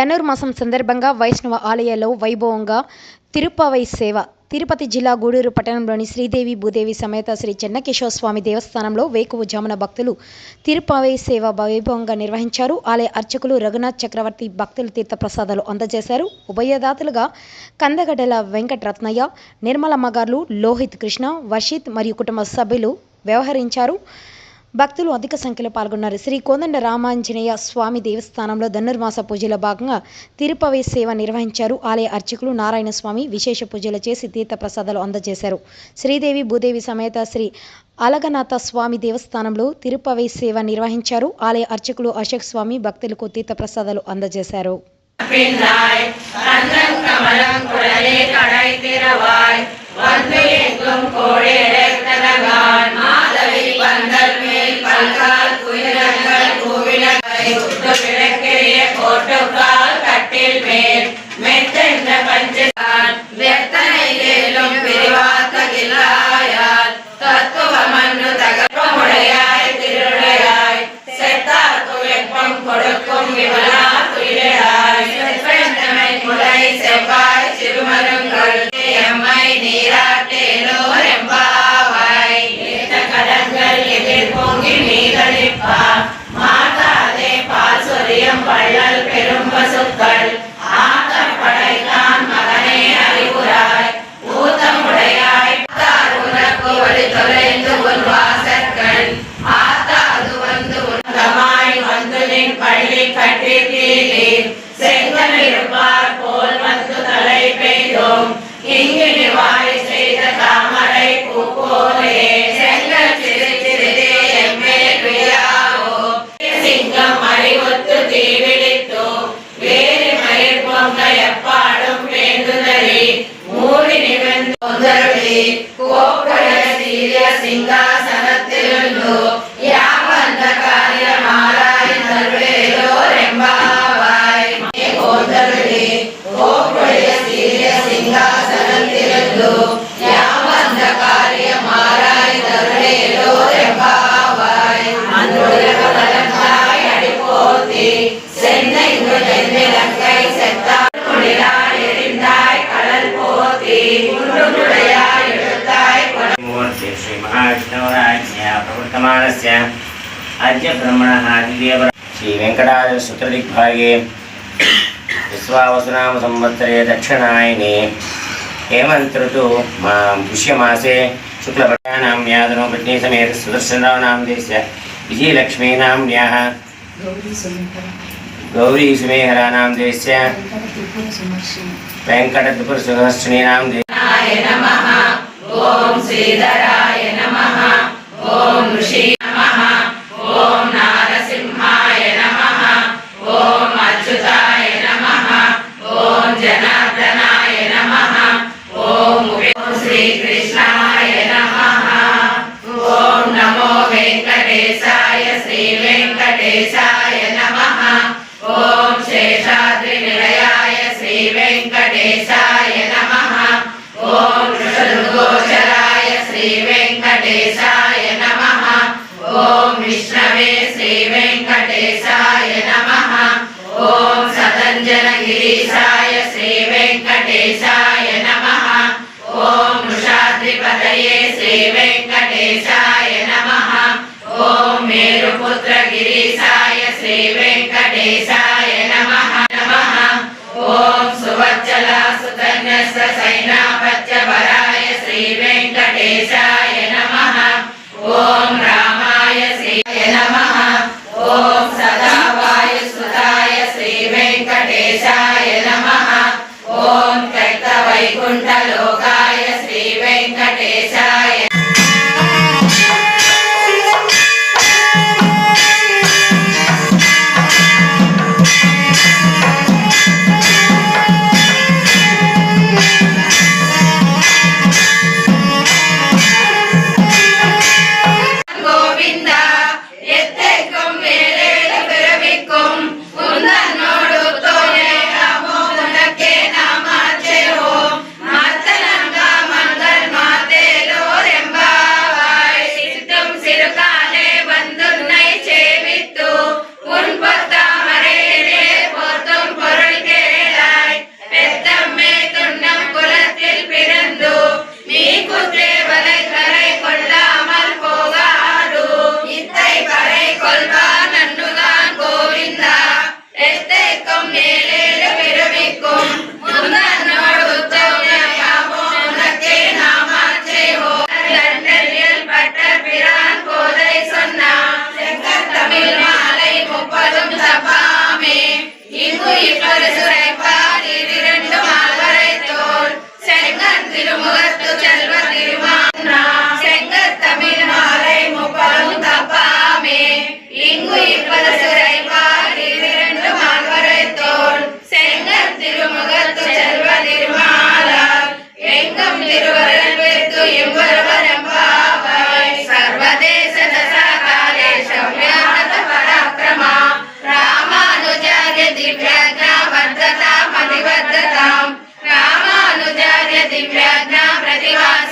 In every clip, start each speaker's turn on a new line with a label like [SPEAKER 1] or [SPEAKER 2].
[SPEAKER 1] ధనుర్మాసం సందర్భంగా వైష్ణవ ఆలయాల్లో వైభవంగా తిరుపవై సేవ. తిరుపతి జిల్లా గూడూరు పట్టణంలోని శ్రీదేవి భూదేవి సమేత శ్రీ చెన్నకేశ్వర స్వామి దేవస్థానంలో వేకువజామున భక్తులు తిరుపవై సేవ వైభవంగా నిర్వహించారు. ఆలయ అర్చకులు రఘునాథ్ చక్రవర్తి భక్తులు తీర్థ ప్రసాదాలు అందజేశారు. ఉభయదాతలుగా కందగడ్డల వెంకటరత్నయ్య నిర్మలమ్మగారులు లోహిత్ కృష్ణ వర్షిత్ మరియు కుటుంబ సభ్యులు వ్యవహరించారు. భక్తులు అధిక సంఖ్యలో పాల్గొన్నారు. శ్రీ కోదండ రామాంజనేయ స్వామి దేవస్థానంలో ధనుర్మాస పూజలో భాగంగా తిరుపవే సేవ నిర్వహించారు. ఆలయ అర్చకులు నారాయణ స్వామి విశేష పూజలు చేసి తీర్థ ప్రసాదాలు అందజేశారు. శ్రీదేవి భూదేవి సమేత శ్రీ అలగనాథ స్వామి దేవస్థానంలో తిరుపవే సేవ నిర్వహించారు. ఆలయ అర్చకులు అశోక్ స్వామి భక్తులకు తీర్థ ప్రసాదాలు అందజేశారు
[SPEAKER 2] குத்து விளக்கிய கோட்டுக்கால் கட்டில் மேல். மெத்தென்ற பஞ்சதான் வெத்தனையிலும் பிரிவாக்ககில்லாயால். தத்துவமன்று தகவமுடையாய் திருடையாய் செத்தார் துயப்பம் கொடுக்கும் விவலா துயிலாய் செப்பெண்ணமை முளை செவ்வாய் சிறுமருங்கள் எம்மை நீராட்டேலோர் எம்பாவாய். கடங்கள் எதிர்போங்கி நீகளிப்பா பால் சொரியம் பள்ளல் பெரும் பசுக்கள்
[SPEAKER 3] ప్రమాణస్య అద్య బ్రహ్మణ ఆదిదేవ శ్రీ వెంకటాద్రి శుక్రదిగ్భాగే విశ్వావసునామ సంవత్సరే దక్షిణాయనే హేమంతృతు మా పుష్యమాసే శుక్లపటానామ్యాదనో పత్ని సమేత సుదర్శనరావునాం దేశ విజయలక్ష్మీనామ్యాः గౌరీ సుమేహరానాం దేశ వెంకటత్రిపుర సుహర్షిణీనాం
[SPEAKER 2] దేశ నమః ఓం శ్రీధరాయ ఓం ఋషి నమః ఓం నారసింహాయ నమః ఓం అచ్యుతాయ నమః ఓం జనార్దనాయ నమః ఓం శ్రీకృష్ణాయ నమ ఓం నమో వెంకటేశాయ శ్రీ వెంకటేశాయ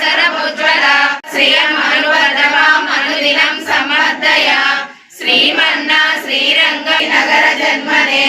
[SPEAKER 2] సరముజ్వల శ్రియమనువర్ధమాం అనుదినం సమర్థయ శ్రీమన్నా శ్రీరంగ నగర జన్మనే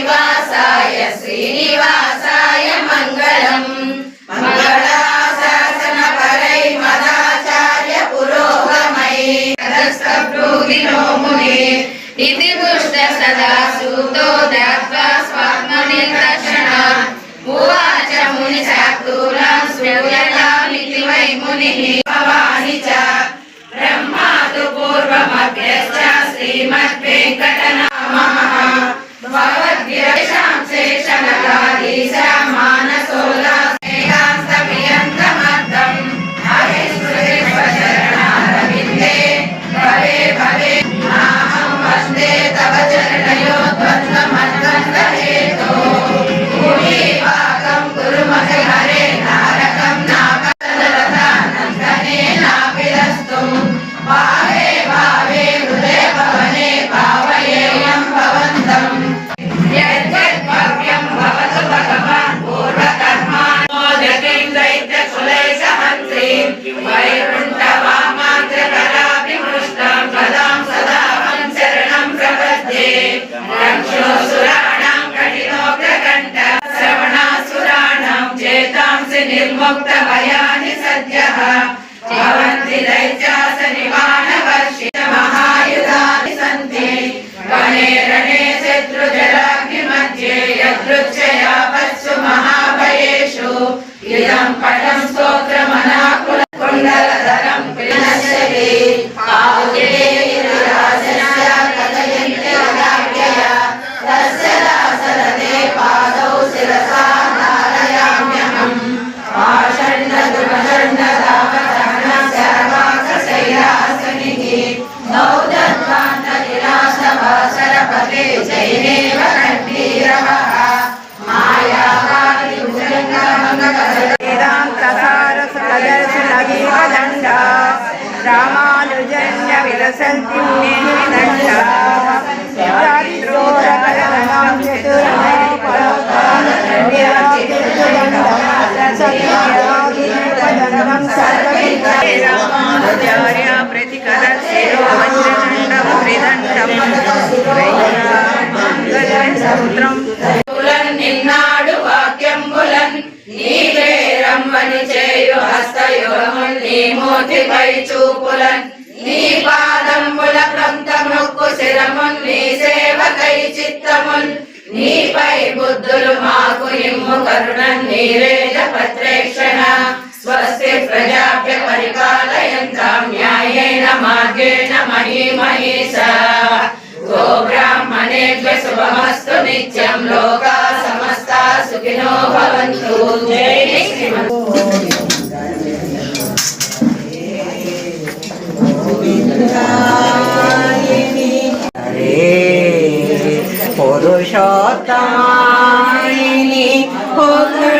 [SPEAKER 2] శ్రీనివాసాయ శ్రీనివాసాయ మంగళం. మంగళాశాసన పరై మదాచార్య పురోగమై తదస్తబ్రూహిణో మునే. ఇది పుష్ట సదా సూతో దాత్వా స్వాత్మని దర్శన ఉవాచ ముని శాక్తూలాం స్వ్యయతామితి వై మునిః. భవాని చ బ్రహ్మాతు పూర్వమభ్యశ్చ
[SPEAKER 4] శ్రీమద్వేంకటనా. down. ఆచార్య ప్రతికల వజ్రదండం త్రిదండం
[SPEAKER 2] సముద్రం నిన్నాడు వాక్యంబులన్ నీవే రమ్మని చేయు హస్తయోగముల్ నీ మూర్తిపై చూపులన్ నీ పాదంబుల ప్రాంతముక్కు శిరమున్ నీ సేవకై చిత్తమున్ నీపై బుద్ధులు మాకు ఇమ్ము కరుణ నీరేజ
[SPEAKER 5] ప్రత్రేక్షణ स्वस्ति प्रजाभ्य परिपालयन्तां न्यायेन मार्गेण मयि महेशा गो ब्राह्मणेभ्य शुभमस्तु नित्यं लोका समस्ता सुखिनो भवन्तु जय पुरुषोत्तमायिनि पुरुष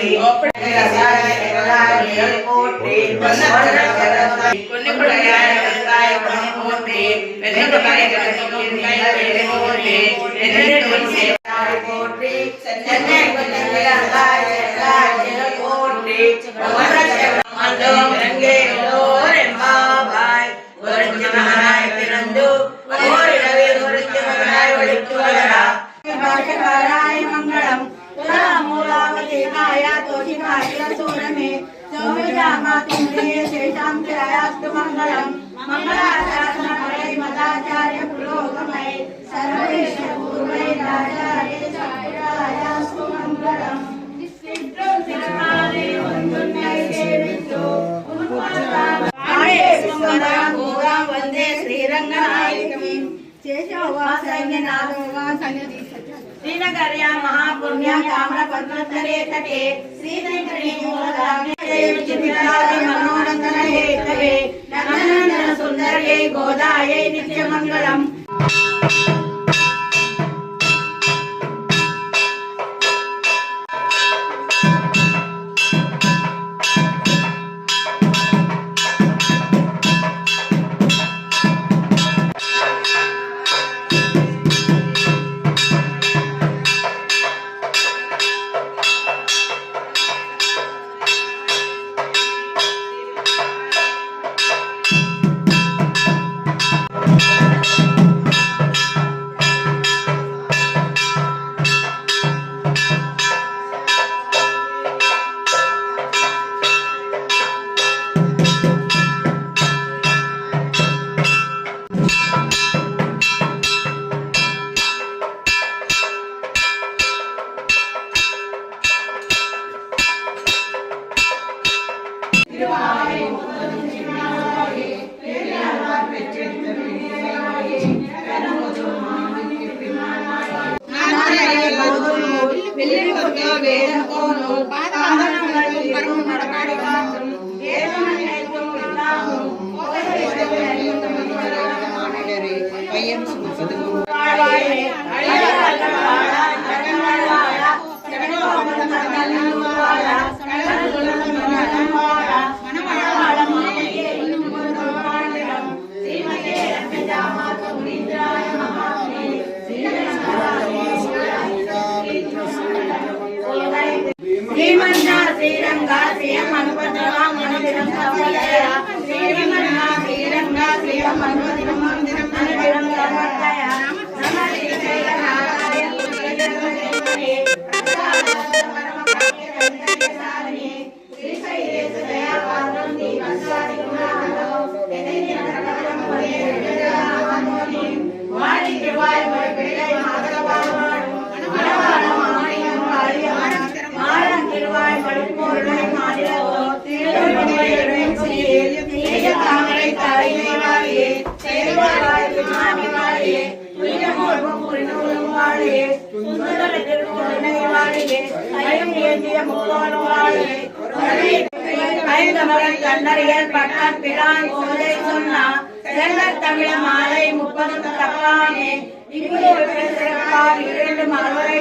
[SPEAKER 5] சொல்லி போற்றி போற்றி போற்றி పాదం నడపాడు Manuel.
[SPEAKER 2] பயம் ஏந்திய முக்கோனோடு கைதமரன் கண்ணறியல் பட்டார் பிரான் சோதை சொன்னா செல்ல தமிழ மாலை முப்பது தப்பானே இங்கு சிறப்பாக இரண்டு மலரை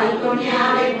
[SPEAKER 2] al